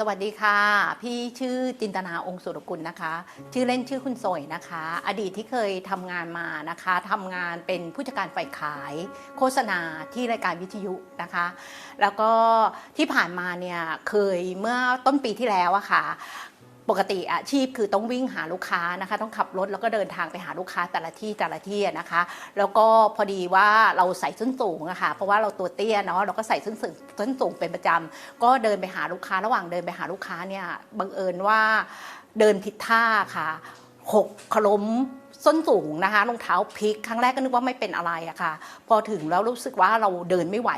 สวัสดีค่ะ พี่ชื่อจินตนาองค์สุรกุลนะคะ ชื่อเล่นชื่อคุณสยนะคะ อดีตที่เคยทำงานมานะคะทำงานเป็นผู้จัดการฝ่ายขาย โฆษณาที่รายการวิทยุนะคะ แล้วก็ที่ผ่านมาเนี่ยเคยเมื่อต้นปีที่แล้วอะค่ะ ปกติอาชีพคือต้องวิ่งหาลูกค้านะคะ ต้องขับรถแล้วก็เดินทางไปหาลูกค้าแต่ละที่แต่ละที่นะคะ แล้วก็พอดีว่าเราใส่ส้นสูงอะค่ะเพราะว่าเราตัวเตี้ยเนาะเราก็ใส่ส้นสูงส้นสูงเป็นประจำก็เดินไปหาลูกค้าระหว่างเดินไปหาลูกค้าเนี่ยบังเอิญว่าเดินผิดท่าค่ะหกขล้มส้นสูงนะคะรองเท้าพลิก ครั้งแรกก็นึกว่าไม่เป็นอะไรอะค่ะ พอถึงแล้วรู้สึกว่าเราเดินไม่ไหว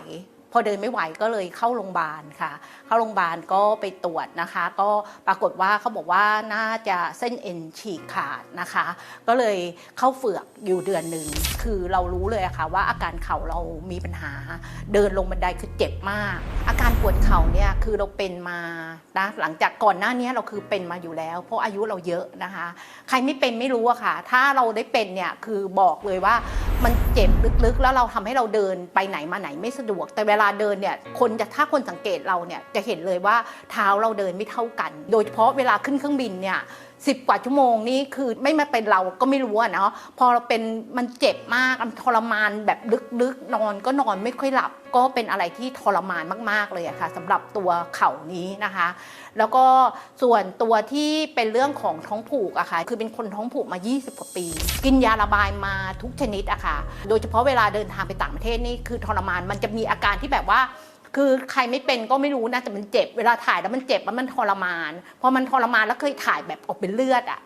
พอเดินไม่ไหวก็เลยเข้าโรงพยาบาลค่ะ เข้าโรงพยาบาลก็ไปตรวจนะคะ ก็ปรากฏว่าเขาบอกว่าน่าจะเส้นเอ็นฉีกขาดนะคะ ก็เลยเข้าเฝือกอยู่เดือนหนึ่งคือเรารู้เลยะค่ะว่าอาการเข่าเรามีปัญหา เดินลงบันไดคือเจ็บมาก อาการปวดเข่าเนี่ยคือเราเป็นมานะหลังจากก่อนหน้านี้เราคือเป็นมาอยู่แล้ว เพราะอายุเราเยอะนะคะ ใครไม่เป็นไม่รู้อะค่ะ ถ้าเราได้เป็นเนี่ยคือบอกเลยว่ามันเจ็บลึกๆ แล้วเราทำให้เราเดินไปไหนมาไหนไม่สะดวก แต่เวลาเดินเนี่ยคนจะถ้าคนสังเกตเราเนี่ยจะเห็นเลยว่าเท้าเราเดินไม่เท่ากัน โดยเฉพาะเวลาขึ้นเครื่องบินเนี่ย สิบกว่าชั่วโมงนี่คือไม่มาเป็นเราก็ไม่รู้อะเนาะพอเราเป็นมันเจ็บมากมันทรมานแบบลึกๆ นอนก็นอนไม่ค่อยหลับ ก็เป็นอะไรที่ทรมานมากๆเลยอะค่ะสำหรับตัวเข่านี้นะคะ แล้วก็ส่วนตัวที่เป็นเรื่องของท้องผูกอะค่ะคือเป็นคนท้องผูกมา 20 กว่าปี กินยาระบายมาทุกชนิดอะค่ะ โดยเฉพาะเวลาเดินทางไปต่างประเทศนี่คือทรมานมันจะมีอาการที่แบบว่า คือใครไม่เป็นก็ไม่รู้นะแต่มันเจ็บเวลาถ่ายแล้วมันเจ็บแล้วมันทรมานพอมันทรมานแล้วเคยถ่ายแบบออกเป็นเลือดอะ่ะ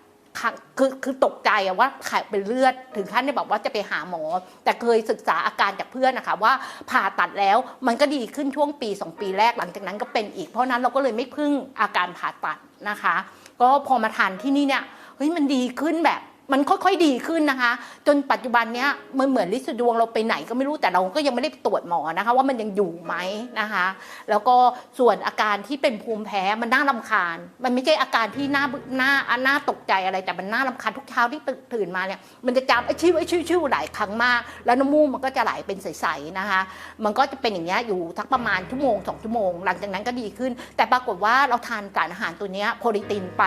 คือคือตกใจอะว่าถ่ายเป็นเลือดถึงขั้นได้บอกว่าจะไปหาหมอ แต่เคยศึกษาอาการจากเพื่อนนะคะว่าผ่าตัดแล้วมันก็ดีขึ้นช่วงปี 2 ปีแรกหลังจากนั้นก็เป็นอีกเพราะนั้นเราก็เลยไม่พึ่งอาการผ่าตัดนะคะ ก็พอมาทานที่นี่เนี่ยเฮ้ยมันดีขึ้นแบบ มันค่อยๆดีขึ้นนะคะ จนปัจจุบันเนี้ยมันเหมือนลิสดวงเราไปไหนก็ไม่รู้แต่เราก็ยังไม่ได้ตรวจหมอนะคะ ว่ามันยังอยู่ไหมนะคะ แล้วก็ส่วนอาการที่เป็นภูมิแพ้มันน่ารำคาญ มันไม่ใช่อาการที่น่าหน่าหน่าตกใจอะไร แต่มันน่ารำคาญทุกเช้าที่ตื่นมาเนี่ยมันจะจำไอ้ชิวไอ้ชิวชิวหลายครั้งมาก แล้วน้ำมูกมันก็จะไหลเป็นใสๆนะคะ มันก็จะเป็นอย่างเงี้ยอยู่ทักประมาณชั่วโมงสองชั่วโมง หลังจากนั้นก็ดีขึ้น แต่ปรากฏว่าเราทานสารอาหารตัวเนี้ยโพลิตินไป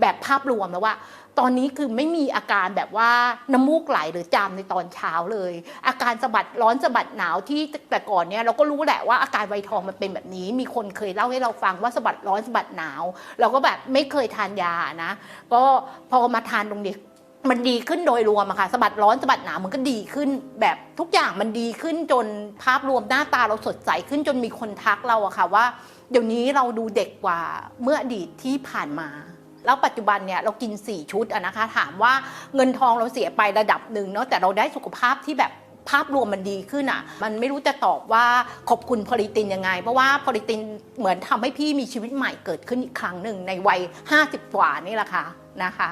แบบภาพรวมแล้วว่า ตอนนี้คือไม่มีอาการแบบว่าน้ำมูกไหลหรือจามในตอนเช้าเลย อาการสะบัดร้อนสะบัดหนาวที่แต่ก่อนเนี่ยเราก็รู้แหละว่าอาการไวทองมันเป็นแบบนี้ มีคนเคยเล่าให้เราฟังว่าสะบัดร้อนสะบัดหนาว เราก็แบบไม่เคยทานยานะ ก็พอมาทานตรงนี้มันดีขึ้นโดยรวมอะค่ะสะบัดร้อนสะบัดหนาวมันก็ดีขึ้น แบบทุกอย่างมันดีขึ้นจนภาพรวมหน้าตาเราสดใสขึ้นจนมีคนทักเราอะค่ะว่า เดี๋ยวนี้เราดูเด็กกว่าเมื่ออดีตที่ผ่านมา แล้วปัจจุบันเนี่ยเรากิน 4 ชุดนะคะ ถามว่าเงินทองเราเสียไประดับหนึ่งเนาะแต่เราได้สุขภาพที่แบบภาพรวมมันดีขึ้นอะ มันไม่รู้จะตอบว่าขอบคุณพลิตินยังไง เพราะว่าพลิตินเหมือนทำให้พี่มีชีวิตใหม่เกิดขึ้นอีกครั้งหนึ่งในวัย 50 กว่านี่แหละค่ะนะคะ